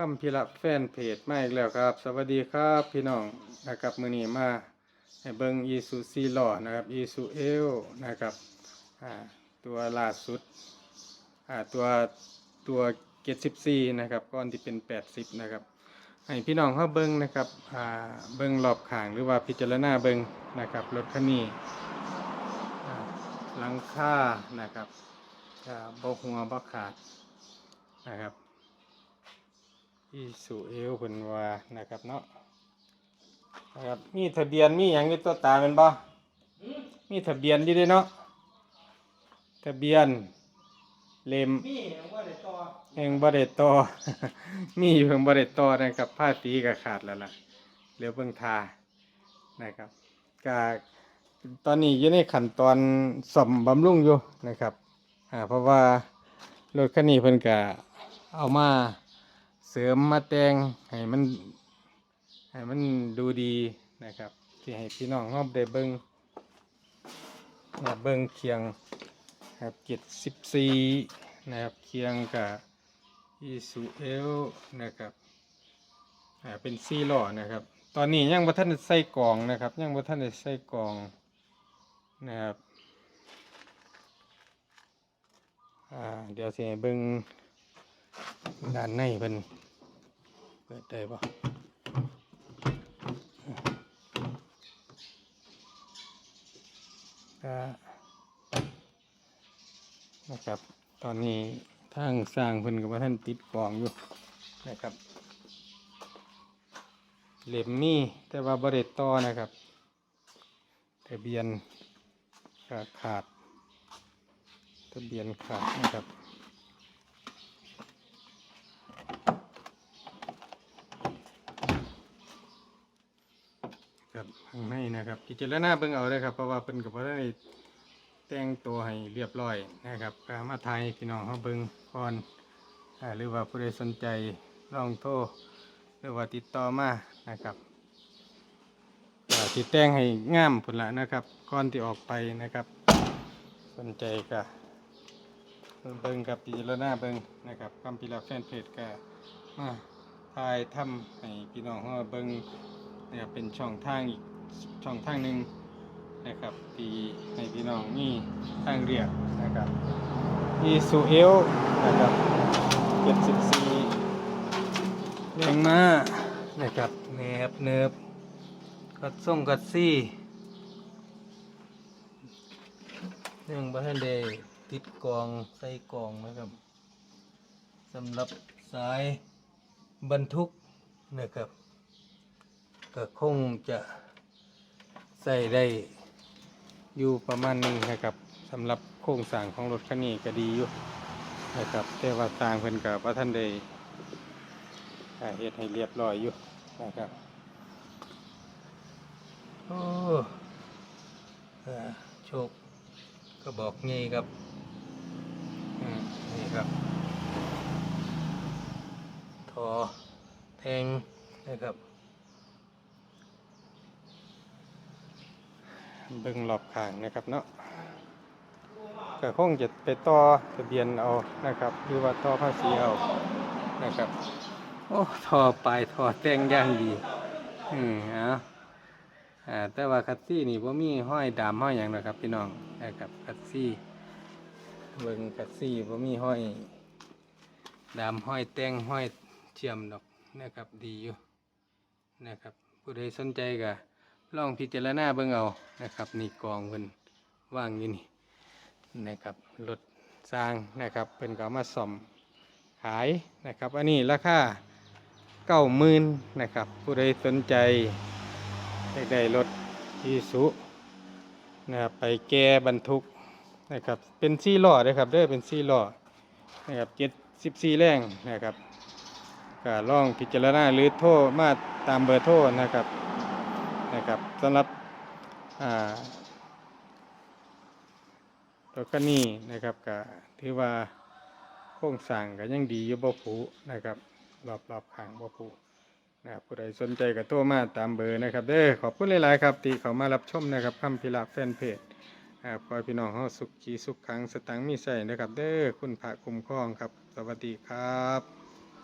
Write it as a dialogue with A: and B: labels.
A: คำพิระแฟนเพจมาอีกแล้วครับ สวัสดีครับพี่น้องนะครับมือนี้มาให้เบิงอีซูซีหล้อนะครับอีซูเอลนะครับตัวล่าสุดอ่าตัวตัว74นะครับก้อนที่เป็น80นะครับให้พี่น้องเขาเบิงนะครับเบิงรอบขางหรือว่าพิจารณาเบิงนะครับรถคันนี้หลังคานะครับบ่หัวบ่ขาดนะครับ อีสุเอลเพิ่นว่านะครับเนาะนะครับมีทะเบียนมีหยังอยู่ตัวตาเป็นบ่มีทะเบียนอยู่เด้เนาะทะเบียนเล่ม
B: มีผมว่ได้ต่อ
A: แห่งบ่ได้ต่อมีอยู่เพิ่งบ่ได้ต่อนะครับผ้าตีก็ขาดแล้วล่ะเหลือเบิ่งทานะครับก็ตอนนี้อยู่ในขั้นตอนซ่อมบำรุงอยู่นะครับอ่าเพราะว่ารถคันนี้เพิ่นก็เอามา เสริมมาแต่งให้มันให้มันดูดีนะครับ ที่ให้พี่น้องเฮาได้เบิงเนี่ยเบิ่งเคียงครับ74นะครับเคียงกับอีซูเอลนะครับอ่าเป็นซีหล้อนะครับ ตอนนี้ยังบ่ทันใส่กล่องนะครับ ยังบ่ทันใส่กล่องนะครับอ่าเดี๋ยวเสิให้เบิ่งด้านในเพิ่น ปิดได้บ่ก็นะครับ ตอนนี้ทางสร้างเพิ่นก็บ่ทันติดกองอยู่นะครับเหล่มมีแต่ว่าบ่ได้ต่อนะครับทะเบียนก็ขาด ทะเบียนขาดนะครับ ครับข้างในนะครับกิจารณาเบิ่งเอาเลยครับเพราะว่าเพิ่นก็บ่ได้แต่งตัวให้เรียบร้อยนะครับก็มาถ่ายพี่น้องเฮาเบิ่งก่อนอ่าหรือว่าผู้ใดสนใจลองโทรหรือว่าติดต่อมานะครับก็สิแต่งให้งามพุ่นละนะครับก่อนที่ออกไปนะครับ สนใจก็เบิ่งกับพิจารณาเบิ่งนะครับคำพิลาแฟนเพจก็มาถ่ายทำให้พี่น้องเฮาเบิ่ง นะครับเป็นช่องทางอีกช่องทางหนึ่งนะครับที่ให้พี่น้องมีทางเรียกนะครับอีซูเอลนะครับ74แรงมานะครับแนบเนบกัดส่งกัดซี่ยังบ่ทันได้ติดกองใส่กองนะครับสำหรับสายบรรทุกนะครับ ก็คงจะใส่ได้อยู่ประมาณนึงนะครับสำหรับโครงสร้างของรถคันนี้ก็ดีอยู่นะครับแต่ว่าสร้างเพิ่นก็บ่ทันได้เฮ็ดให้เรียบร้อยอยู่นะครับโอ้โชคก็บอกงี้ครับอืมนี่ครับทอแทงนะครับ เบิ่งรอบข้างนะครับเนาะก็คงจะไปต่อทะเบียนเอานะครับ หรือว่าต่อภาษีเอานะครับ โอ้ทอปลายทอแต่งอย่างดีอืมเอาอ่าแต่ว่าคัตซี่นี่ว่ามีห้อยดามห้อยอย่างนะครับ พี่น้องนะครับคัตซี่เบิ่งคัตซี่ว่ามีห้อยดามห้อยแต่งห้อยเทียมดอกนะครับดีอยู่นะครับผู้ใดสนใจก็ ลองพิจารณาเบิ่งเอานะครับ นี่กองเพิ่นว่างอยู่นี่นะครับรถสร้างนะครับเพิ่นก็มาซ่อมขายนะครับ อันนี้ราคาเก้าหมื่นนะครับ ผู้ใดสนใจอยากได้รถอีสุนะครับไปแก้บรรทุกนะครับเป็นซี่ล้อเลยครับเด้อเป็นซี่ล้อนะครับเจ็ดสิบสี่แรงนะครับก็ลองพิจารณาหรือโทรมาตามเบอร์โทรนะครับ นะครับสำหรับอ่ารถคันนี้นะครับก็ถือว่าโครงสร้างก็ยังดีอยู่บ่ผุนะครับรอบรอบข้างบ่ผุนะครับผู้ใดสนใจก็โทรมาตามเบอร์นะครับเด้อขอบคุณหลาย ๆ ครับที่เขามารับชมนะครับคำพิลาแฟนเพจนะครับขอให้พี่น้องเฮาสุขขีสุขขังสตังมีใส่นะครับ เด้อคุณพระคุ้มครองครับ สวัสดีครับ